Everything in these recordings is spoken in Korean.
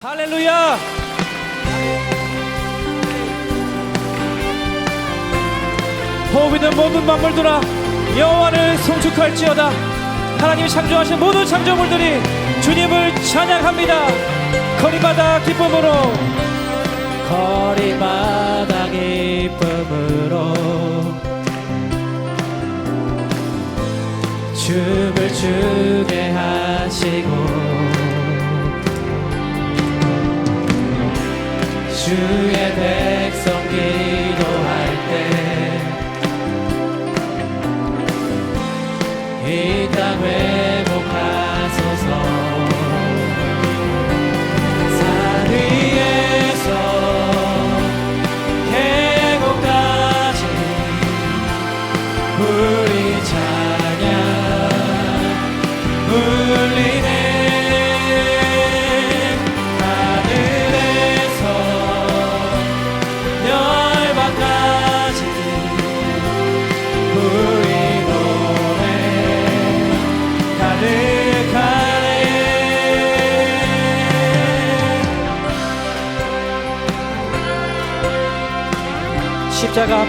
할렐루야! 호흡 있는 모든 만물들아 여호와를 송축할지어다. 하나님이 창조하신 모든 창조물들이 주님을 찬양합니다. 거리마다 기쁨으로. 거리마다 기쁨으로. 춤을 추게 하시고 주의 백성 기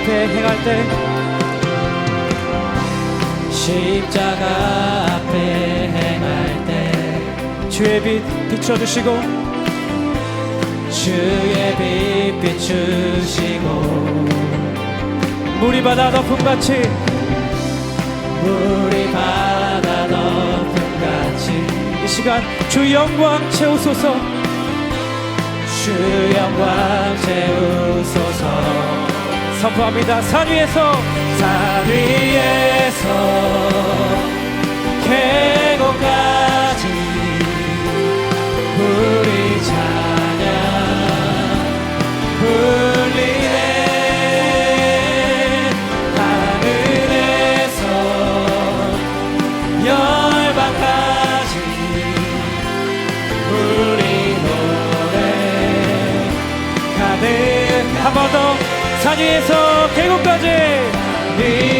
앞에 행할 때 십자가 앞에 행할 때 주의 빛 비춰주시고 주의 빛 비추시고 물이 바다 덮음 같이 물이 바다 덮음 같이 이 시간 주 영광 채우소서. 주 영광 채우소서 선포합니다. 산 위에서. 산 위에서 계곡까지 우리 찬양 울리네. 하늘에서 열방까지 우리 노래 가득 한번더 산 위에서 계곡까지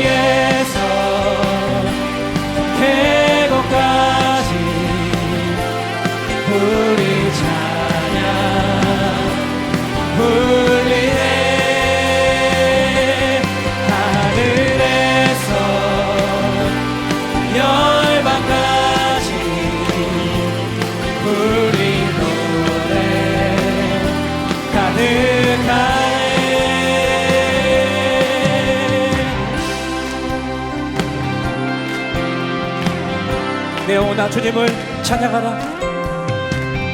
주님을 찬양하라.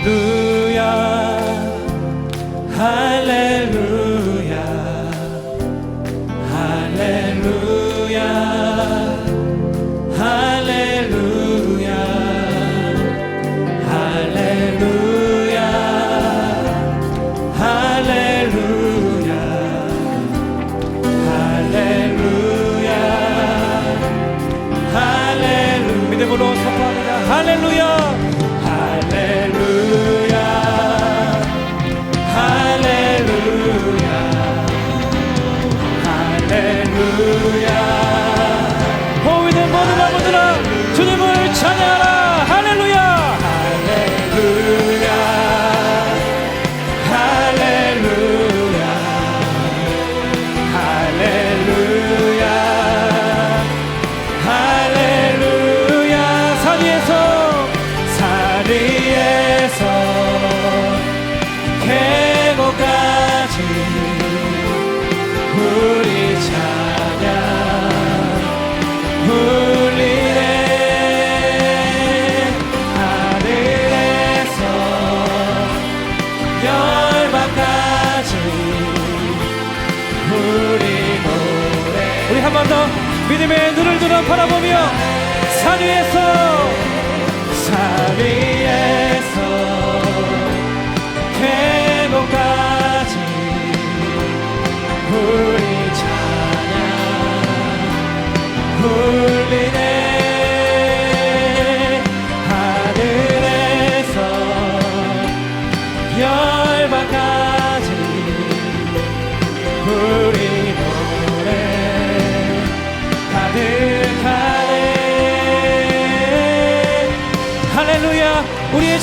루야 할렐루야 할렐루야 믿음의 눈을 들어 바라보며 산 위에서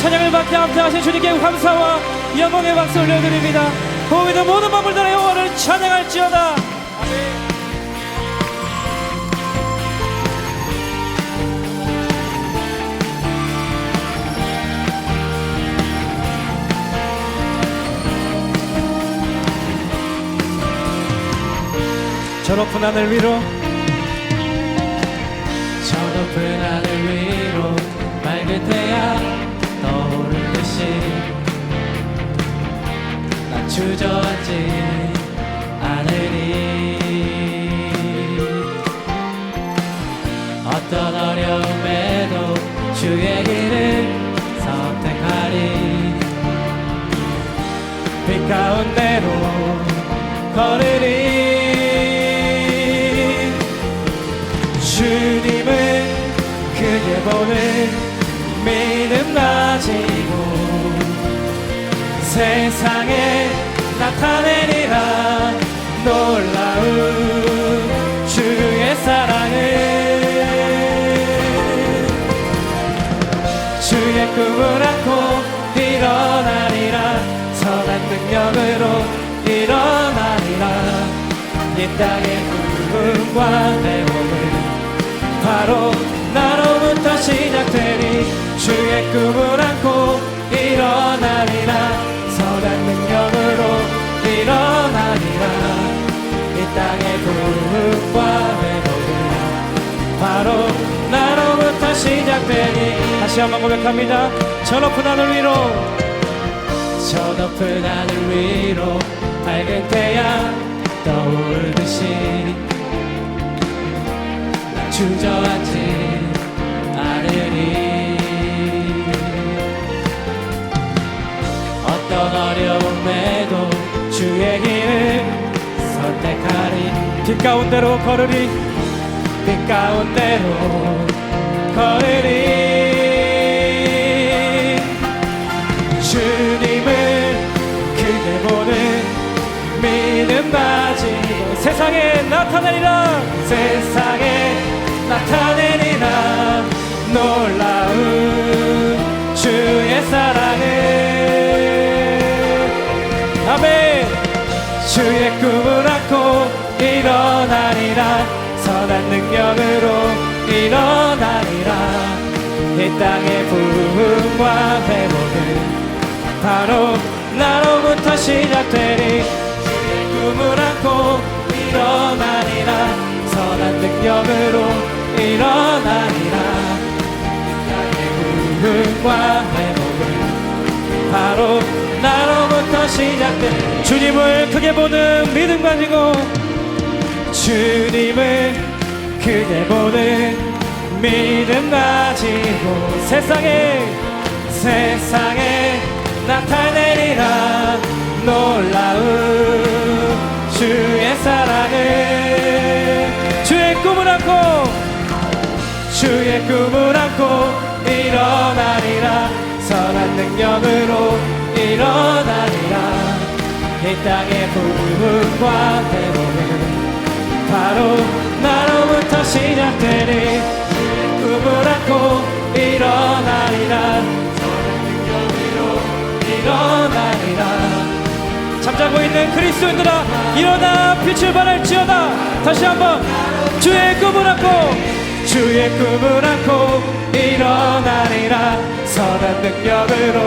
찬양을 받게 함께하신 주님께 감사와 영광의 박수 올려드립니다. 호흡이든 모든 다해 영원을 찬양할지어다. 저 높은 하늘 위로 저 높은 하늘 위로 맑은 태양 걸으리 주님을 크게 보는 믿음 가지고 세상에 나타내리라 놀라운 주의 사랑을 주의 꿈을 이 땅의 부흥과 회복은 바로 나로부터 시작되리. 주의 꿈을 안고 일어나리라. 선한 능력으로 일어나리라. 이 땅의 부흥과 회복은 바로 나로부터 시작되니 다시 한번 고백합니다. 저 높은 하늘 위로 저 높은 하늘 위로 밝은 태양 떠오르듯이 나 주저앉지 않으리 어떤 어려움에도 주의 길을 선택하리. 빛 가운데로 걸으리. 빛 가운데로 걸으리 세상에 나타내리라. 세상에 나타내리라. 놀라운 주의 사랑을. 아멘. 주의 꿈을 안고 일어나리라. 선한 능력으로 일어나리라. 이 땅의 부흥과 회복은 바로 나로부터 시작되리 능력으로 일어나리라. 이 땅의 부흥과 회복은 바로 나로부터 시작된 주님을 크게 보는 믿음 가지고 주님을 크게 보는 믿음 가지고 세상에 세상에 나타내리라. 놀라운 주의 사랑을 꿈을 안고 주의 꿈을 안고 일어나리라. 선한 능력으로 일어나리라. 이 땅의 부흥과 회복은 바로 나로부터 시작되리. 주의 꿈을 안고 일어나리라. 선한 능력으로 일어나리라. 잠자고 있는 그리스도인들아 일어나 빛을 발할지어다. 다시 한번 주의 꿈을 안고 주의 꿈을 안고 일어나리라. 선한 능력으로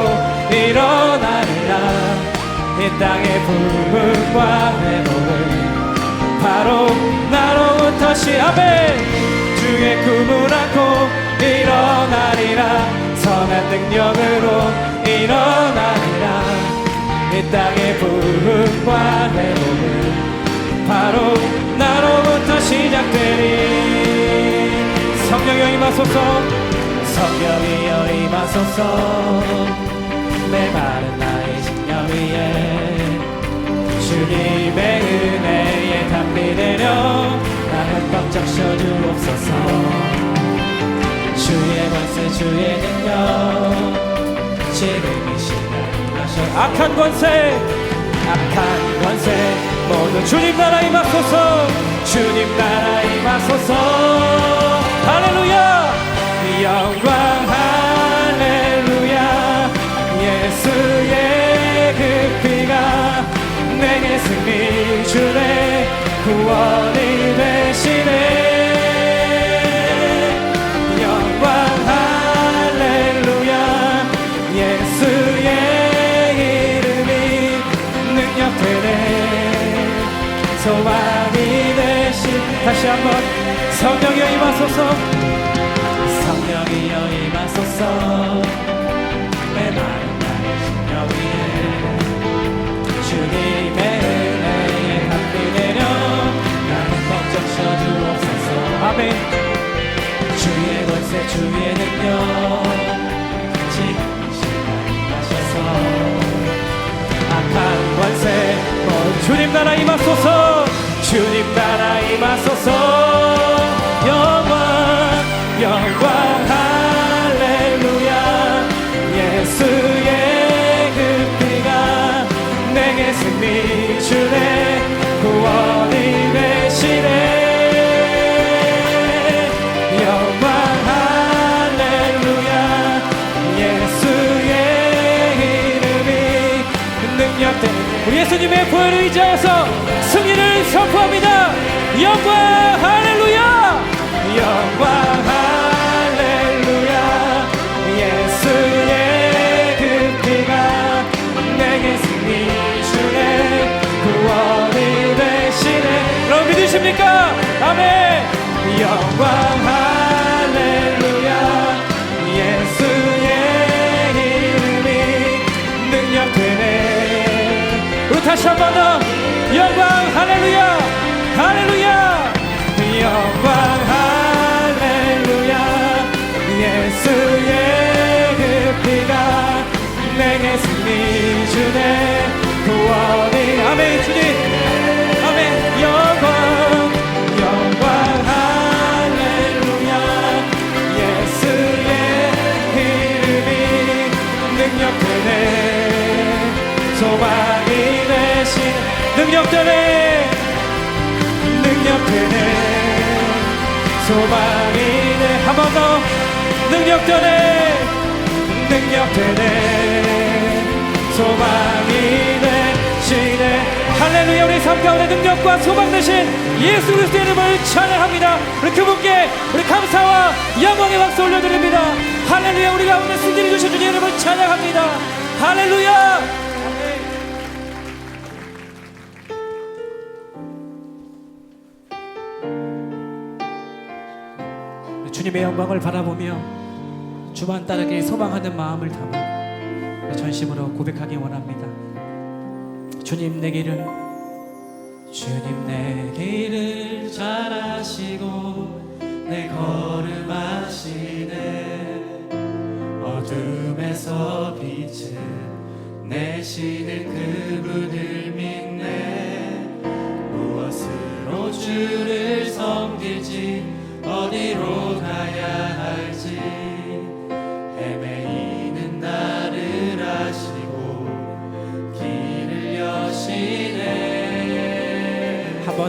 일어나리라. 이 땅의 부흥과 회복은 바로 나로부터 시아멘. 주의 꿈을 안고 일어나리라. 선한 능력으로 일어나리라. 이 땅의 부흥과 회복은 바로 나로부터 시작되리. 성령여 임하소서. 성령이여 임하소서. 내 마른 나의 직녀 위에 주님의 은혜에 담비 내려 나는 꽉 적셔주옵소서. 주의 권세 주의 능력. 지금 이 시간 하셔 악한 권세 악한 권세 모두 주님 나라 임하소서 주님 나라 임하소서. 할렐루야! 영광 할렐루야! 예수의 그 비가 내게 승리 주네. 구원이 되시네. 다시 한번 성령이 임하소서. 성령이여 임하소서. 메마른 나의 심령 위에 주님의 은혜에 담비 내려 나는 걱정 쉬어주옵소서. 아멘. 주의 권세 주의 능력. 주님 나라 임하소서 주님 나라 임하소서. 영광 영광 할렐루야. 예수의 그 피가 내게 승리 주네. 구원이 되시네. 영광 할렐루야. 예수의 이름이 능력된 우리 예수님의 보혈을 의지하여서 승리를 선포합니다. 영광 할렐루야! 영광 할렐루야! 예수의 그 피가 내게 승리 주네. 구원이 되시네. 여러분 믿으십니까? 아멘. 영광 할렐루야! 예수의 이름이 능력 되네. 우리 다시 한 번 더. 영광 능력 되네 능력 되네. 소망이 돼한 번 더. 능력 되네. 능력 되네. 소망이 되시네 할렐루야 우리 삶 가운데 능력과 소망 되신 예수 그리스도의 이름을 찬양합니다. 우리 그분께 우리 감사와 영광의 박수 올려드립니다. 할렐루야 우리가 오늘 승리를 주신 주의 이름을 찬양합니다. 할렐루야 주님의 영광을 바라보며 주만 따르길 소망하는 마음을 담아 전심으로 고백하기 원합니다. 주님 내 길은 주님 내 길을 잘 아시고 내 걸음 아시네 어둠에서 빛을 내시는 그분을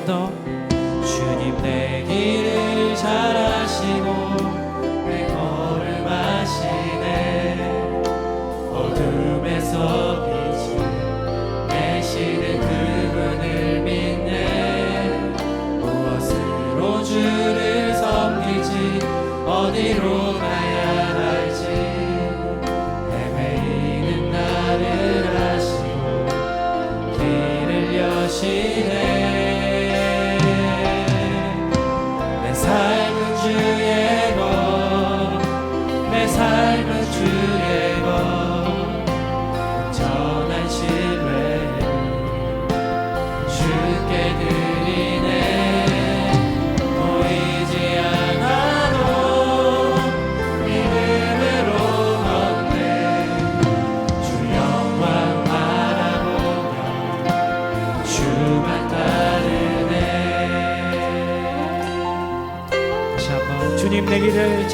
더 주님 내 길을 잘 아시고 내 걸음 아시네. 어둠에서 빛을 내시는 그분을 믿네. 무엇으로 주를 섬기지 어디로 가야 할지. 헤매이는 나를 아시고 길을 여시네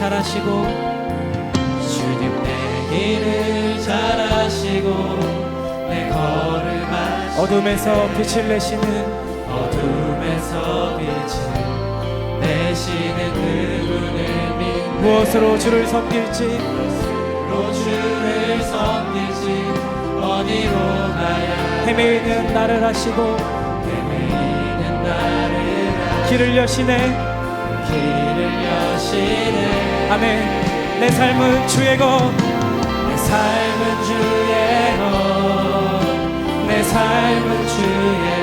잘 아시고 주님 내 길을 잘 아시고 내 걸음 아시고 어둠에서 빛을 내시는 어둠에서 빛을 내시는 그분을 믿네. 무엇으로 주를 섬길지? 로 주를 섬기지? 어디로 가야 헤매이는 나를 하시고 헤매이는 나를 길을 여시네 길을 여시네. 아멘. 내 삶은 주의 것. 내 삶은 주의 것내 삶은 주의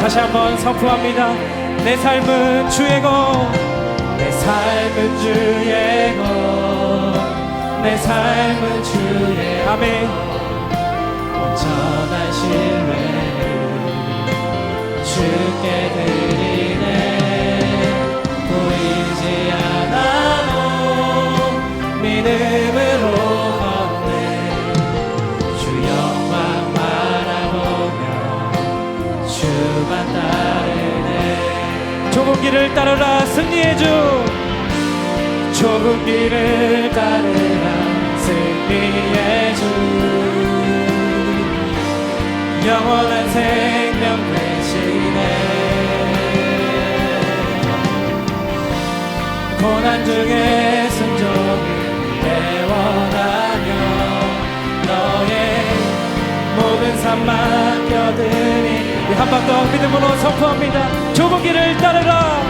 다시 한번 선포합니다. 내 삶은 주의 것내 삶은 주의 것내 삶은 주의. 아멘. 온전한 신뢰를 주께 드리네. 보이지 않아도 믿음 길을 따르라 승리의 주. 좁은 길을 따르라 승리의 주. 영원한 생명 되시네 고난 중에 순종을 애원하며 너의 모든 삶 맡겨드리 한 번 더 믿음으로 선포합니다. 좁은 길을 따르라.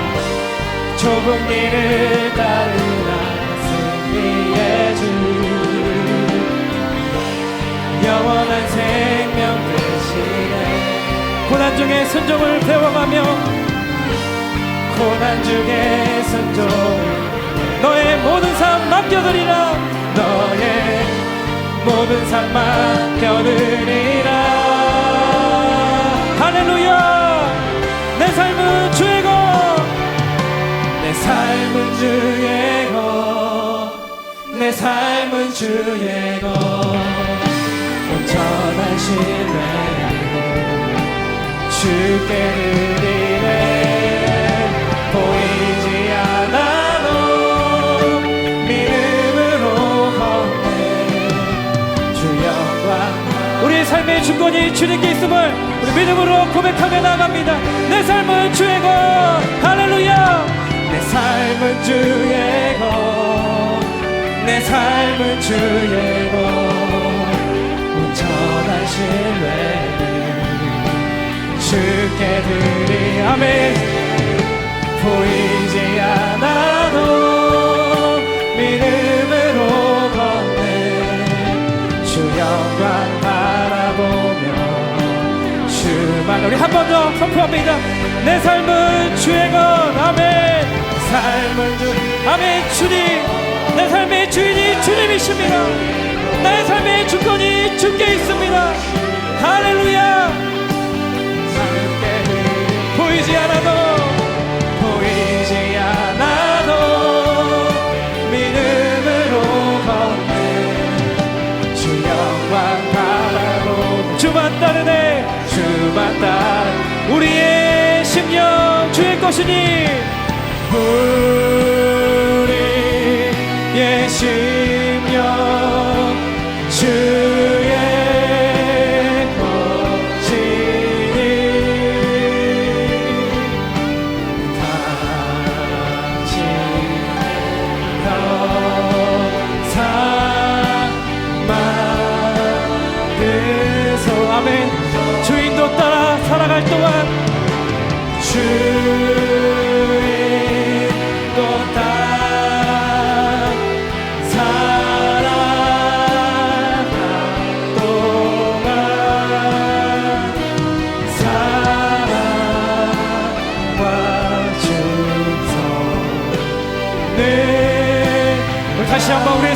좁은 길을 따르라. 승리의 주. 영원한 생명 되시네. 고난 중에 순종을 배워가며 고난 중에 순종을 너의 모든 삶 맡겨드리라. 너의 모든 삶 맡겨드리라 할렐루야. 내 삶은 주의 것내 삶은 주의 것내 삶은 주의 것 온전한 신뢰 주께 드리 주권이 주님께 있음을 우리 믿음으로 고백하며 나갑니다. 내 삶은 주의 것. 할렐루야. 내 삶은 주의 것내 삶은 주의 것. 온전한 신뢰를 주께 드리. 아멘. 보이지 우리 한 번 더 선포합니다. 내 삶은 주의 것 아멘. 삶은 주 아멘 주님. 내 삶의 주인이 주님이십니다. 내 삶의 주권이 주께 있습니다. 할렐루야. 보이지 않아도 따르 우리의 심령 주의 것이니 우리의 심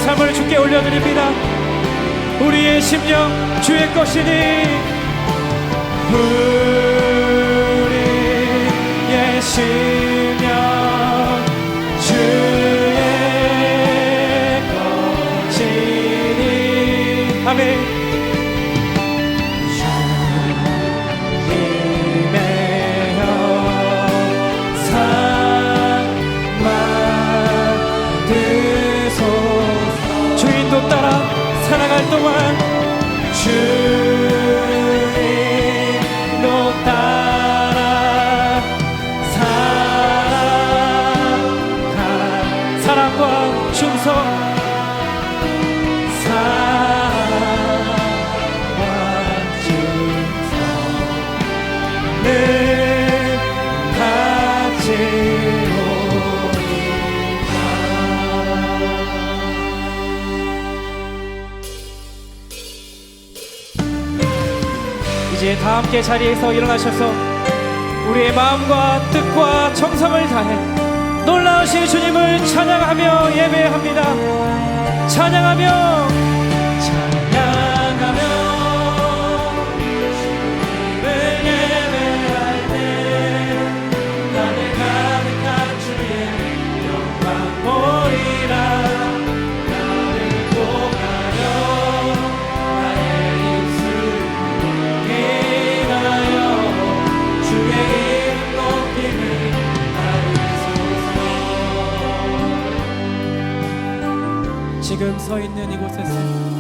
삶을 주께 올려드립니다. 우리의 심령 주의 것이니 우리의 심 the one true. 함께 자리에서 일어나셔서 우리의 마음과 뜻과 정성을 다해 놀라우신 주님을 찬양하며 예배합니다. 찬양하며 서 있는 이곳에서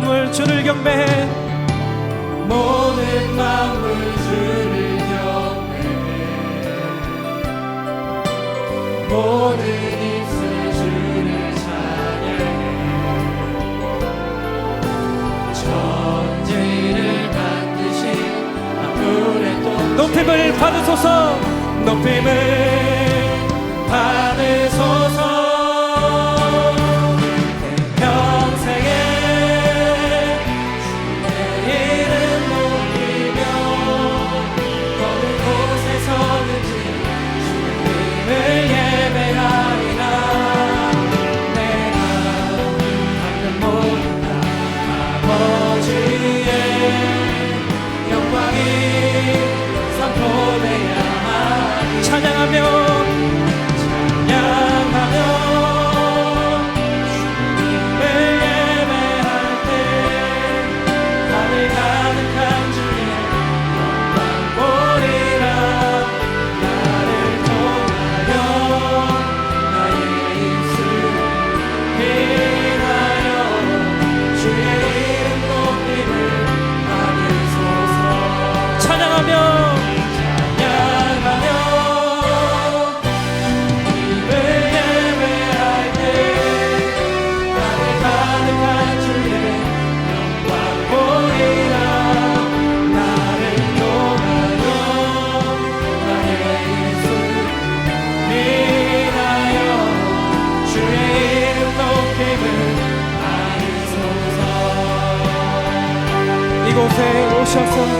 마음을 주를 경배해 모든 마음을 주를 경배해 모든 입술 주를 찬양해. 전진을 만드신 앞으로 또 높임을 받으소서. 높임을 받으소서. meu shuffle.